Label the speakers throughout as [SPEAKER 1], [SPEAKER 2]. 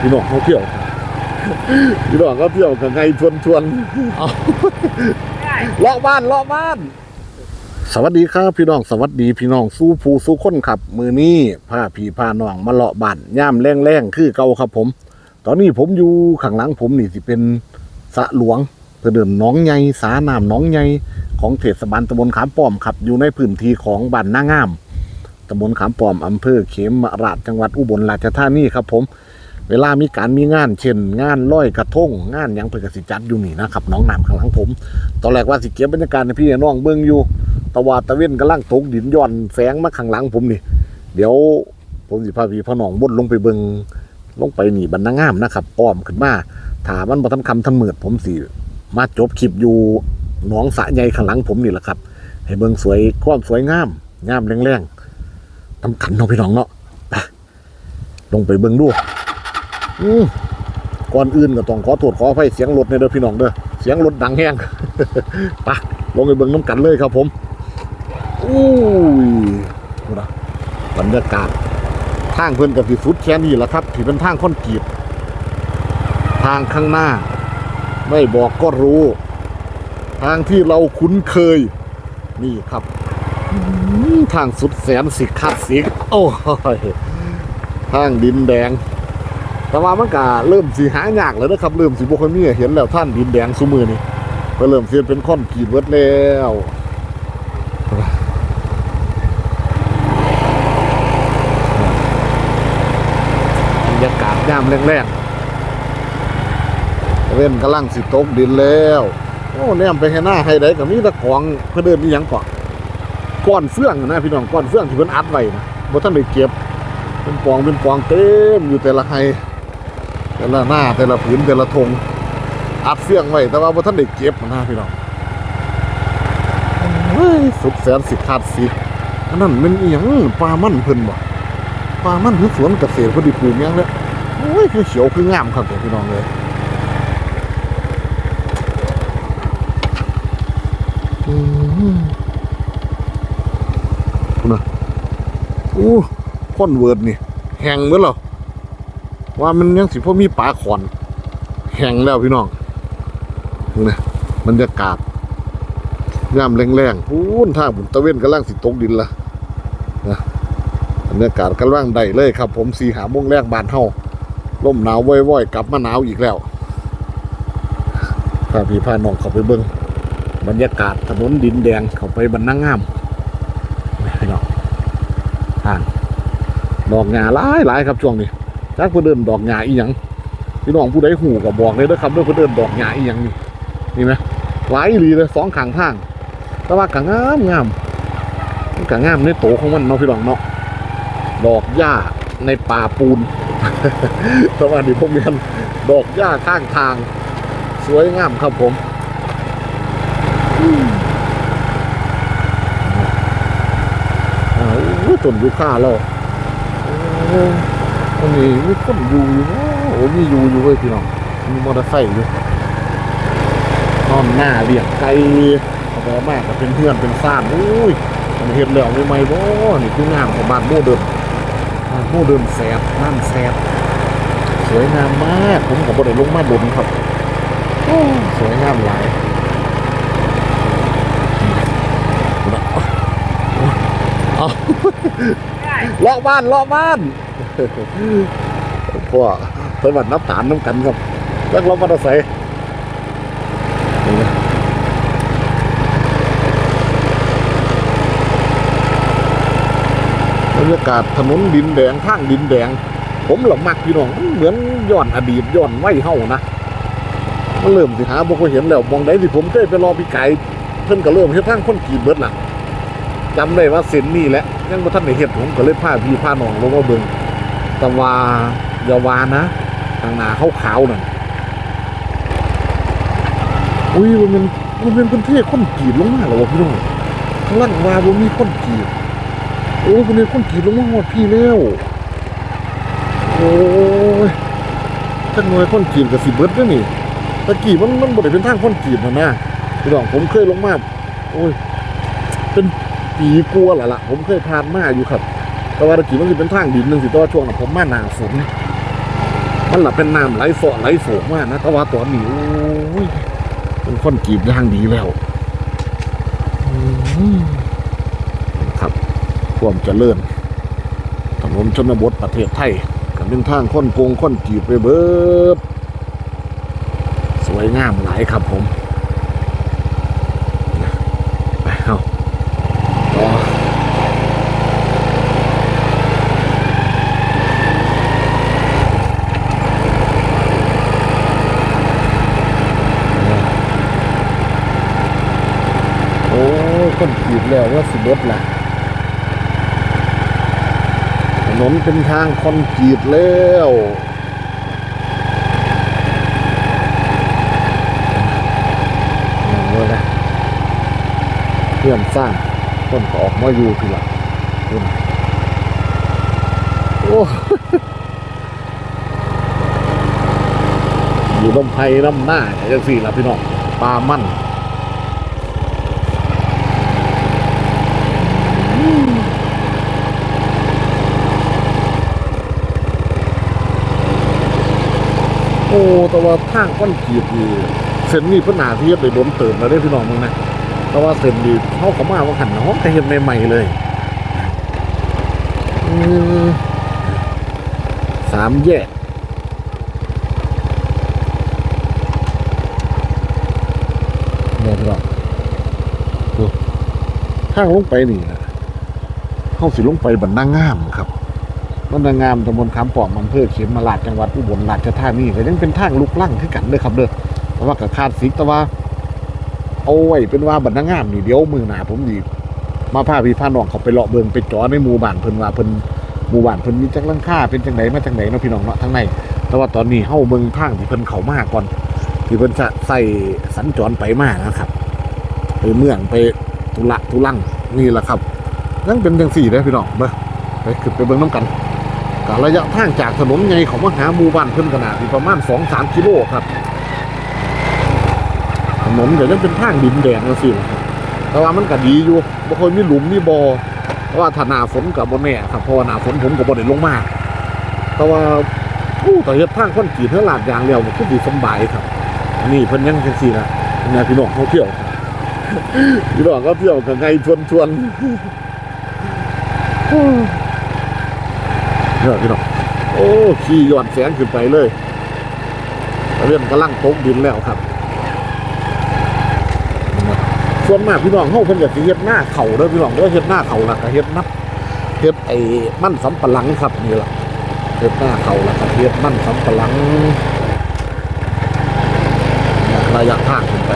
[SPEAKER 1] พี่น้องเขาเที่ยวพี่น้องเขาเที่ยวกับไงชวนชวนเอาเลาะบ้านเลาะบ้าน สวัสดีครับพี่น้องสวัสดีพี่น้องสู้ผู้สู้คนขับ มือนี้พาพี่พาน้องมาเลาะบ้านย่ามแรงแรงๆคือเก่าครับผม ตอนนี้ผมอยู่ข้างหลังผมนี่สิเป็นสระหลวงเพื่อเดิมหน้องใหญ่สาน้ำหน้องใหญ่ของเทศบาลตำบลขามป้อมครับอยู่ในพื้นที่ของบ้านนางามตำบลขามป้อมอำเภอเขมราชจังหวัดอุบลราชธานีครับผม เวลามีการมีงานเช่น งานลอยกระทงงานยังเพื่อกสิจัดอยู่นี่นะครับน้องน้ำข้างหลังผม ตอนแรกว่าสิเก็บบรรยากาศให้พี่น้องเบิ่งอยู่ตะวาตะเว้นกำลังตกดินย้อนแสงมาข้างหลังผมนี่ เดี๋ยวผมสิพาพี่พ่อน้องบดลงไปเบิงลงไปนี่บรรณางามนะครับอ้อมขึ้นมาถามันบ่ทันคำทันมืดผมสิมาจบคลิปอยู่หนองสะใหญ่ข้างหลังผมนี่แหละครับ ให้เบิงสวยความสวยงามงามแรงๆทำกันเนาะพี่น้องเนาะไปลงไปเบิงดู ก่อนอื่นก็ต้องขอโทษขออภัยเสียงรถในอยเด้อพี่น้องเด้อเสียงรถดังแห้งไปลงไปเบิงน้ำกันเลยครับผมอุ้ยดูนะบรรยากาศทางเพื่อนกับที่สุดแค่นี้แหละครับที่เป็นทางคอนกรีตทางข้างหน้า ไม่บอกก็รู้ ทางที่เราคุ้นเคย นี่ครับทางสุดแสนสิคลาสิกโอ้ยทางดินแดง แต่ว่ามันก็เริ่มสีหายากแล้วนะครับเริ่มสีบุคคลมีเห็นแล้วท่านดินแดงสุมือนี่ก็เริ่มเสียเป็นคอนกรีตเวิร์ดแล้วบรรยากาศยามแรงๆเว้นกำลังสิตกดินแล้วโอ้แนมไปให้หน้าให้ได้กับมีตะของเพื่อเดินนี่ยังก่อนก้อนเฟื่องนะพี่น้องก้อนเฟื่องที่เพิ่นอัดไว้นะบ่ทันได้เก็บเป็นปองเป็นปองเต็มอยู่แต่ละไฮ แต่ละหน้าแต่ละผืนแต่ละธงอัดเฟื่องไว้แต่ว่าบ่ทันได้เก็บนะพี่น้องสุดแสนสิขาดสิอันนั้นมันเอียงปลามันเพิ่นบ่ปลามันคือสวนเกษตรพอดีปลูกยังเลยโอ้ยคือเขียวคืองามครับพี่น้องเลยอืมนะอู้พ่นเวิร์ดนี่แห้งเมื่อหรอ ว่ามันยังสิพวกมีปลาขอนแห้งแล้วพี่น้องนี่บรรยากาศงามแรงๆพูนท่าบุญตะเวนกำลังสิตกดินละนะบรรยากาศกำลังได้เลยครับ ผมสีหาโมงแรกบานเฮาล่มหนาวว่อยๆกลับมาหนาวอีกแล้วพาพี่พาน้องเข้าไปเบิ้งบรรยากาศถนนดินแดงเข้าไปบรรณางามพี่น้องทางดอกหญ้าหลายหลายครับช่วงนี้ จักเพื่อเดินดอกหญ้าอีหยังพี่น้องผู้ใดหูก็บอกเลยนะครับด้วยเพื่อเดินดอกหญ้าอีหยังนี่นี่ไหมหลายอีเลยสองข้างทาง แต่ว่ากางามงามกางามในโตของมันเนาะพี่น้องเนาะดอกหญ้าในป่าปูนสวัสดีพวกเมียนดอกหญ้าข้างทาง สวยงามครับผมอืมอ้าวอุ้ยต้นยูคาแล้วันนี้มีคนอยู่อยู่เนอะโอ้มีอยู่อยู่เว้ยพี่น้องมีมอเตอร์ไซค์อยู่นอนหน้าเรียกไกลเอาไปมากก็เป็นเพื่อนเป็นซ่านอุ้ยมันเห็นแล้วไม่ไหมบ่นี่คืองามของบ้านโมเดิร์นอ่าหมู่เดินแสบน้ำแสบสวยงามมากผมกับบได้ลงมาบนครับสวยงามหลายเอาเลาะบ้านเลาะบ้าน พ่อไปวัดน้ำตาลน้ำกันครับแล้วเรามาใส่บรรยากาศถนนดินแดงทางดินแดง ผมหลงมักพี่น้องเหมือนย้อนอดีตย้อนไว้เฮานะมันเริ่มสิหาบ่ค่อยเห็นแล้วมองได้ที่ผมเคยไปรอพี่ไก่เพิ่นก็เริ่มเฮ็ดทางคนกรีดเบิดล่ะจำได้ว่าเส้นนี่แหละยังบ่ทันได้เฮ็ดผมก็เลยพาพี่พาน้องลงมาเบิ่ง แต่ว่าอย่าวานะทางหน้าขาวๆนั่นอุ้ยมันเป็นมันเป็นพื้นที่คนกีดลงมาแล้ววะพี่น้องข้างล่างว่าบ่มีคนกีดโอ้ยมันเป็นคนกีดลงมาฮอดพี่แล้วโอ้ยจักหน่วยคนจีนกับสิเบิดเด้อนี่ตะกี้มันมันบ่ได้เป็นทางคนจีนนะนะพี่น้องผมเคยลงมาโอ้ยเป็นปีกลัวาและล่ะผมเคยผ่านมาอยู่ครับ แต่ว่าตะกี้มันสิเป็นทางดินหนึงสิต่ว่าช่วงนั้นผมมาหนาฝนมันหลับเป็นน้ำไหลสอไหลโศกมากนะแต่ว่าตอนนี้โอ้ยเป็นคนกีบย่างดีแล้วครับความเจริญถนนชนบทประเทศไทยกับเป็นทางค้นโกงค้นกีบไปเบิดสวยงามหลายครับผมไปเอาต่อ โอ้คนขีด แล้วว่าสิบดล่ะถนนเป็นทางคอนกรีตแล้วเอาเลยนะเพื่อนสร้างคนก็ออกมาอยู่ทีหละคุณโอ้อยู่ลำไพลำหน้าจังสี่ละพี่น้องปลามั่น โอ้แต่ว่าทางก้อนขีดนี่เส้นนี้เพิ่นหนาที่จะไปโดนเติมแล้วได้พี่น้องมึงนะแต่ว่าเส้นนี้เขาเขามาว่าหันน้องแต่เห็นใหม่ๆเลยสามแยกเนี่ยพี่น้องดูทางลงไปนี่นะเข้าสิลงไปบันนางามครับ ต้นนางงามตำบลคำปอกอำเภอเขมราชจังหวัดอุบลราชธานีก็ยังเป็นทางลุกลั่งคือกันเด้อครับเด้อแต่ว่ากับคาดสิกแต่ว่าเอาไว้เป็นว่าบรรณางามนี่เดี๋ยวมือหนาผมดีมาพาพี่พาน้องเขาไปเลาะเบิงไปจอในหมู่บ้านเพิ่นว่าเพิ่นหมู่บ้านเพิ่นมีจักหลังคาเป็นจังไดมาจังไดเนาะพี่น้องเนาะทั้งในแต่ว่าตอนนี้เฮาเมืองทางที่เพิ่นเขามาก่อนที่เพิ่นจะใส่สัญจรไปมานะครับไปเมืองไปทุระทุลังนี่แหละครับยังเป็นจังสี่เด้อพี่น้องเบ้อไปขึ้นไปเบิ่งน้ำกัน กระยะทางจากถนนไงของมหาหมู่บ้านเพิ่นขนาดที่ประมาณสองสามกิโลครับถนนก็ยังเป็นทางดินแดงนะสิแต่ว่ามันก็ดีอยู่บ่ค่อยมีหลุมมีบ่อเพราะว่าถ้าหนาฝนกับบ่แน่ครับเพราะว่าหนาฝนผมก็บ่ได้ลงมากแต่ว่าผู้ต่อเฮ็ดทางคอนกรีตเท่าลาดยางแล้วมันก็ดีสบายครับนนี้เพิ่นยังจังซี่นะแนวพี่น้องเขาเที่ยวพี่น้องก็เที่ยวกันไงชวนชวน เนี่ยพี่น้องโอ้ขี่ย่อนแสงขึ้นไปเลยเรื่องกำลังตกดินแล้วครับ ส่วนมากพี่น้องเฮาเพิ่นก็สิเฮ็ดหน้าเข่าเด้อพี่น้องเด้อเฮ็ดหน้าเข่าล้วก็เฮ็ดนับเฮ็ดไอ้มันสำปะหลังครับนี่ล่ะเฮ็ดหน้าเข่าล้วก็เฮ็ดมันสำปะหลังระยะทางขึ้นไป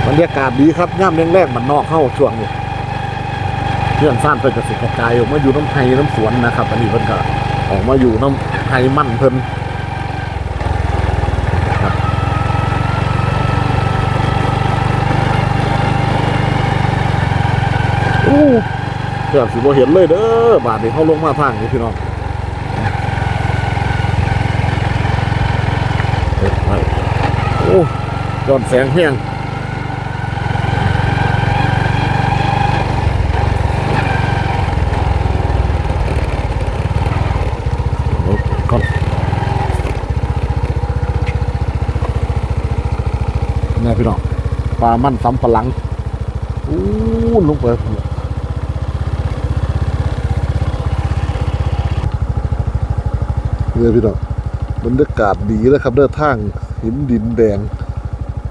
[SPEAKER 1] บ รรยากาศดีครับย่ำแรกๆมันนอกเข้าช่วงนี้เพื่อนซ่านเพิ่นก็สิกระจายออกมาอยู่น้ำไห้น้ำสวนนะครับ อันนี้เพิ่นก็ออกมาอยู่น้ำไห้มั่นเพิ่นครับโอ้เพื่อนสิบ่เห็นเลยเด้อบาดนี้เขาลงมาทางนี้พี่น้องโอ้ย้อนแสงแห้ง ก่อน นี่พี่น้องปลามันสำปะหลังอู้ลงไปเนี่ยพี่น้องบรรยากาศดีแล้วครับเด้อทางหินดินแดง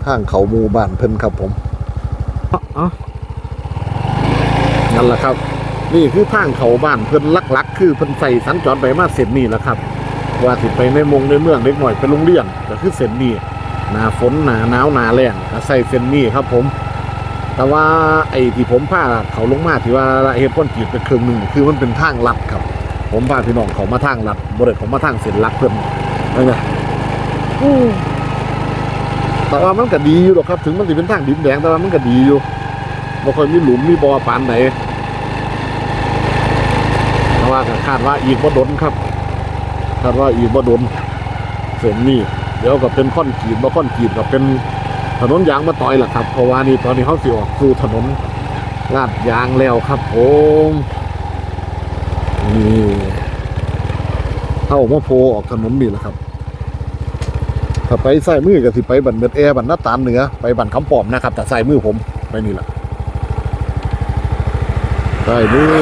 [SPEAKER 1] ทางเขาหมู่บ้านเพิ่นครับผมอ๋อนั่นแหละครับ นี่คือทางเขาบ้านเพิ่นลักๆ คือเพิ่นใส่สัญจรไปมาเส้นนี้แหละครับ ว่าสิไปในมงในเมืองเล็กหน่อยไปโรงเรียนก็คือเส้นนี้ หนาฝนหนาหนาวหนาแรงใส่เส้นนี้ครับผม แต่ว่าไอ้ที่ผมพาเขาลงมาที่ว่าเฮ็ดก้อนกีดเป็นเครื่งหนึ่งคือมันเป็นทางลัดครับ ผมพาพี่น้องเขามาทางลัดบริเวณผมมาทางเส้นลักเพิ่นนั่นไงแต่ว่ามันก็ดีอยู่หรอกครับ ถึงมันจะเป็นทางดินแดงแต่ว่ามันก็ดีอยู่บ่ค่อยมีหลุมมีบ่อปานไหนเพราะว่าคาดว่าอีกบ่ดนครับคาดว่าอีกบ่ดนเส้นนี้ เดี๋ยวก็เป็นค่อนกีดบ่ค่อนกีดก็เป็นถนนยางมาต่อยแหละครับ เพราะว่านี่ตอนนี้เขาสิออกสู่ถนนลาดยางแล้วครับผมนี่เข้ามาโพออกถนนนี่แหละครับ ถ้าไปใส่มือก็สิไปบันเบิดแอร์บันหน้าตาลเหนือไปบันคำปอมนะครับ แต่ใส่มือผมไปนี่แหละใส่มือ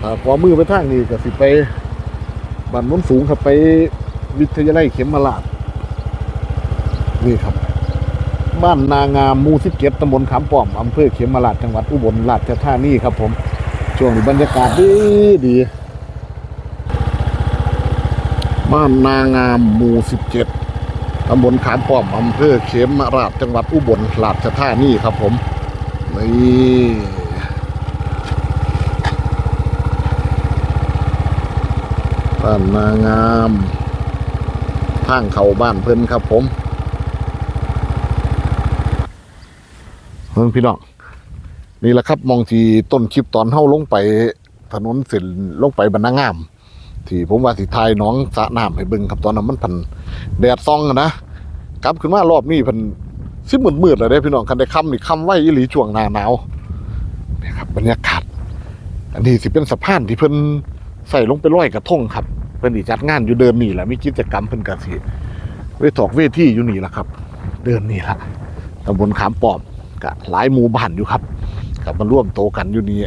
[SPEAKER 1] ถ้าพอมือไปทางนี้ก็สิไปบันน้นสูงครับไปวิทยาลัยเข็มมาลาด นี่ครับ บ้านนางามหมูสิบเจ็ดตำบลขามป้อมอำเภอเขมราชจังหวัดอุบลราชธานีครับ ผม ช่วงนี้บรรยากาศดีดี บ้านนางามหมู่สิบเจ็ดตำบลขามป้อมอำเภอเขมราชจังหวัดอุบลราชธานีครับ ผมนี่บ้านนางามทางเขาบ้านเพิ่นครับผม เฮ้ยพี่น้องนี่แหละครับมองที่ต้นคลิปตอนเฮาลงไปถนนเส้นลงไปบรรณางาม ที่ผมว่าสิทายน้องสะน้ำให้เบิ่งครับตอนนั้นมันพันแดดซองนะกลับขึ้นมารอบนี้พันสิมืดมืดๆเลยเด้พี่น้องคันได้ค่ำนี่ค่ำไหวอีหลีช่วงหน้าหนาวนี่ครับบรรยากาศอันนี้สิเป็นสะพานที่เพิ่นใส่ลงไปร้อยกระทงครับ เพิ่นสิจัดงานอยู่เดินนี่แหละมีกิจกรรมเพิ่นก็สิเวทอกเวทีอยู่นี่แหละครับ เดินนี่ละตำบลขามปอม ก็หลายหมู่บ้านอยู่ครับกับมาร่วมโตกันอยู่นี่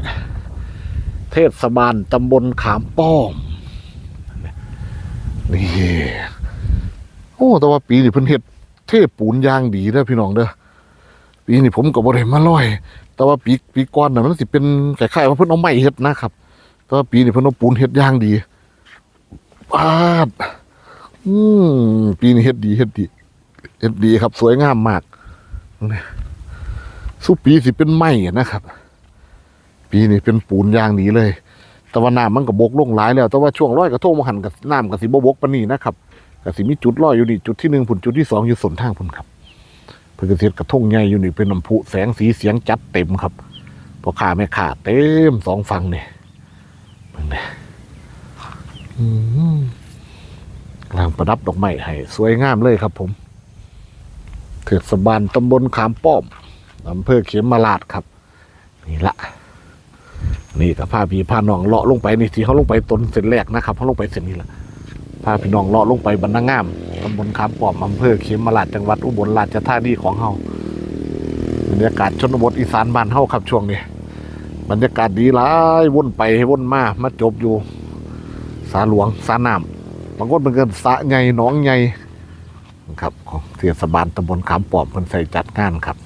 [SPEAKER 1] เทศบาลตำบลขามป้อม นี่ โอ้ แต่ว่าปีนี้เพิ่นเฮ็ดเทปูนยางดีเด้อพี่น้องเด้อปีนี้ผมก็บ่ได้มาลอย แต่ว่าปีปีก่อนน่ะมันสิเป็นคล้ายๆว่าเพิ่นเอาไม้เฮ็ดนะครับแต่ว่าปีนี้เพิ่นเอาปูนเฮ็ดยางดีปาดอืมปีนี้เฮ็ดดีเฮ็ดดีเฮ็ดดีครับ สวยงามมาก สุปีสิเป็นไม้นะครับ ปีนี้เป็นปูนยางดีเลย แต่ว่าน้ำมันก็บกลงหลายแล้ว แต่ว่าช่วงร้อยกระทงมาหันกับน้ำกับสิบบกปนีนะครับกับสิมีจุดร้อยอยู่นี่จุดที่หนึ่งผุนจุดที่สองอยู่ส่วนทางพุ่นครับเพื่อเทียกระทงใหญ่อยู่นี่เป็นน้ำพุแสงสีเสียงจัดเต็มครับพอขาแม่ขาเต็มสองฝั่งเนี่ยมันเนี่ยกลังประดับดอกไม้ให้สวยงามเลยครับผม เทศบาลตำบลขามป้อม อำเภอเขมราชครับ นี่ละนี่กับพาพี่พาน้องเลาะลงไปนี่ที่เขาลงไปต้นเส้นแรกนะครับเขาลงไปเส้นนี้ละพาพี่น้องเลาะลงไปบรรณางามตำบลขามปอมอำเภอเขมราชจังหวัดอุบลราชธานีของเฮาบรรยากาศชนบทอีสานบ้านเฮาครับช่วงนี้บรรยากาศดีหลายวนไปวนมามาจบอยู่ สาหลวงสาน้ำบางคนเป็นเกินสะใหญ่หนองใหญ่ครับของเทศบาลตำบลขามปอมเพิ่นใส่จัดงานครับ